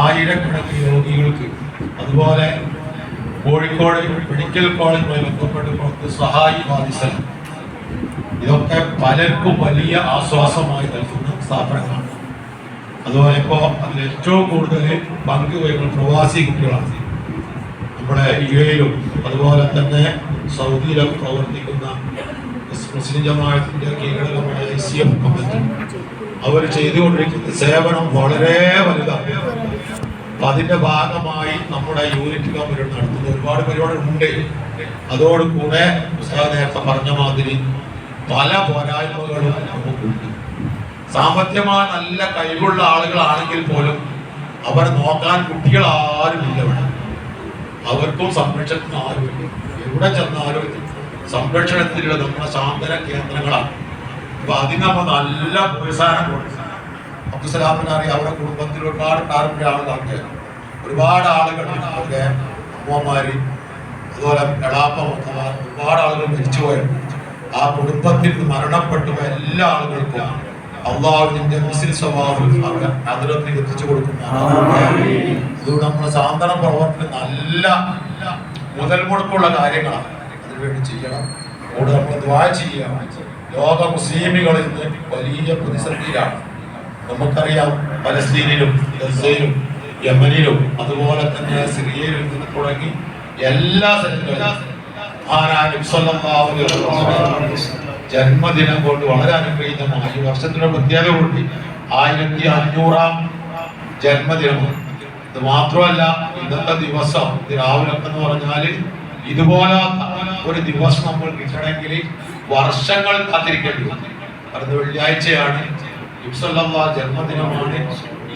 ആയിരക്കണക്കിന് രോഗികൾക്ക് അതുപോലെ കോഴിക്കോട് മെഡിക്കൽ കോളേജുമായി ബന്ധപ്പെട്ട് പുറത്ത് സഹായി ബാധിച്ച ഇതൊക്കെ പലർക്കും വലിയ ആശ്വാസമായി നൽകുന്ന സ്ഥാപനങ്ങളാണ്. അതുപോലെ ഇപ്പോൾ അതിൽ ഏറ്റവും കൂടുതൽ പങ്കുവയ്ക്കുന്ന പ്രവാസി കുട്ടികളാണ്. നമ്മുടെ യു എയിലും അതുപോലെ തന്നെ സൗദിയിലും പ്രവർത്തിക്കുന്ന മുസ്ലിം ജമാഅത്തിന്റെ കീഴിലുള്ള ഐ സി കമ്മിറ്റി. അവർ ചെയ്തുകൊണ്ടിരിക്കുന്ന സേവനം വളരെ വലുതാണ്. അപ്പൊ അതിന്റെ ഭാഗമായി നമ്മുടെ യൂണിറ്റ് കമ്മിറ്റി നടത്തുന്ന ഒരുപാട് പരിപാടികൾ ഉണ്ട്. അതോടുകൂടെ നേരത്തെ പറഞ്ഞ മാതിരി പല പോരായ്മകളും നമുക്കുണ്ട്. സാമ്പത്തികമായി നല്ല കഴിവുള്ള ആളുകളാണെങ്കിൽ പോലും അവർ നോക്കാൻ കുട്ടികൾ ആരുമില്ല ഇവിടെ. അവർക്കും സംരക്ഷണത്തിന് ആരുമില്ല. എവിടെ ചെന്നാലും സംരക്ഷണത്തിലുള്ള നമ്മുടെ സാന്ത്വന കേന്ദ്രങ്ങളാണ്. അപ്പൊ അതിന് നല്ല പ്രോത്സാഹനം കൊടുക്കണം അബ്ദുസലാമിനെ അറിയാം അവരുടെ കുടുംബത്തിൽ ഒരുപാട് ടാർപ്പിന്റെ ആളുകളുണ്ട് ഒരുപാട് ആളുകൾ അവരുടെ അമ്മമാര് അതുപോലെ കടാപ്പ മുഖമാർ ഒരുപാട് ആളുകൾ മരിച്ചുപോയുണ്ട് ആ കുടുംബത്തിൽ നിന്ന് മരണപ്പെട്ടു പോയ എല്ലാ ആളുകൾക്കും അള്ളാഹുവിന്റെ മുസ്ലിം സ്വഭാവം അവരെ അതിലൊക്കെ എത്തിച്ചു കൊടുക്കുന്ന അതുകൊണ്ട് നമ്മുടെ സാന്ത്വന പ്രവർത്തനം നല്ല മുതൽ മുടക്കുള്ള കാര്യങ്ങളാണ്. അതിനുവേണ്ടി ചെയ്യണം. അതുകൊണ്ട് നമ്മൾ ദ്വാ ചെയ്യണം. ലോക മുസ്ലിമുകൾ ഇന്ന് വലിയ പ്രതിസന്ധിയിലാണ്. നമുക്കറിയാം പലസ്തീനിലും ഗസയിലും യമനിലും അതുപോലെ തന്നെ സിറിയയിലും നിന്ന് തുടങ്ങി എല്ലാ സ്ഥലത്തും ജന്മദിനം കൊണ്ട് വളരെ അനുഗ്രഹീതമാണ് ഈ വർഷത്തിന്റെ പ്രത്യേകത കൂടി ആയിരത്തി അഞ്ഞൂറാം ജന്മദിനമാണ്. ഇത് മാത്രമല്ല ഇന്നത്തെ ദിവസം രാവിലെ എന്ന് പറഞ്ഞാൽ ഇതുപോലെ ഒരു ദിവസം നമ്മൾ കിട്ടണമെങ്കിൽ വർഷങ്ങൾ കാത്തിരിക്കേണ്ടി വരും. അത് വെള്ളിയാഴ്ചയാണ് ജന്മദിനമാണ്.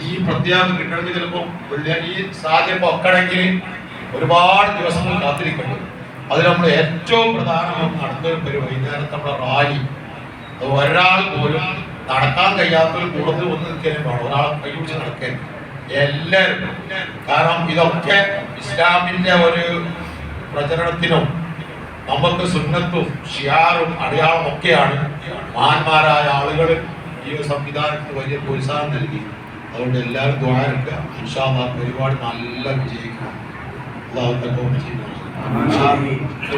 ഈ പ്രത്യാഗം കിട്ടണമെങ്കിൽ ചിലപ്പോൾ ഈ സാധ്യത ഒക്കണമെങ്കിൽ ഒരുപാട് ദിവസങ്ങൾ കാത്തിരിക്കുന്നു അതിൽ നമ്മൾ ഏറ്റവും പ്രധാനമായിട്ട് നടന്നൊരു ഒരു വൈകുന്നേരത്തെ നമ്മുടെ റാലി. ഒരാൾ പോലും നടക്കാൻ കഴിയാത്തൊരു കൂടുതൽ ഒന്ന് നിൽക്കാനും വേണം. ഒരാൾ കൈവിച്ച് നടക്കാൻ എല്ലാവരും. കാരണം ഇതൊക്കെ ഇസ്ലാമിന്റെ ഒരു പ്രചരണത്തിനും നമുക്ക് സുന്നത്തും ഷിയാറും അടയാളം ഒക്കെയാണ് മഹാന്മാരായ ആളുകൾ ഈ ഒരു സംവിധാനത്തിന് വലിയ പ്രോത്സാഹനം നൽകി. അതുകൊണ്ട് എല്ലാവരും ദ്വാരക്കുക ഇൻഷാല്ലാ പരിപാടി നല്ല വിജയിക്കണം.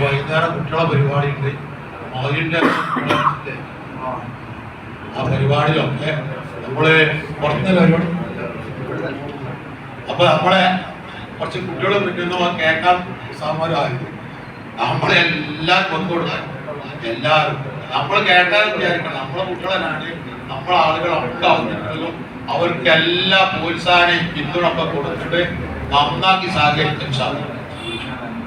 വൈകുന്നേരം കുട്ടികളെ പരിപാടി ഉണ്ട് മകന്റെ ആ പരിപാടിയിലൊക്കെ നമ്മൾ പുറത്തുനിന്ന് പരിപാടി അപ്പൊ നമ്മളെ കുറച്ച് കുട്ടികൾ പറ്റുന്ന കേൾക്കാൻ സമരമായിരുന്നു നമ്മളെ എല്ലാം കൊണ്ടുകൊടുക്കാൻ എല്ലാവരും. നമ്മൾ കേട്ടാൽ വിചാരിക്കണം. നമ്മളെ കുട്ടികളാണ് നമ്മളെ ആളുകളൊക്കെ വന്നിട്ടുള്ളൂ അവർക്കെല്ലാ പ്രോത്സാഹനവും പിന്തുണ ഒക്കെ കൊടുത്തിട്ട് നന്നാക്കി സഹകരിക്കാൻ സാധിക്കും.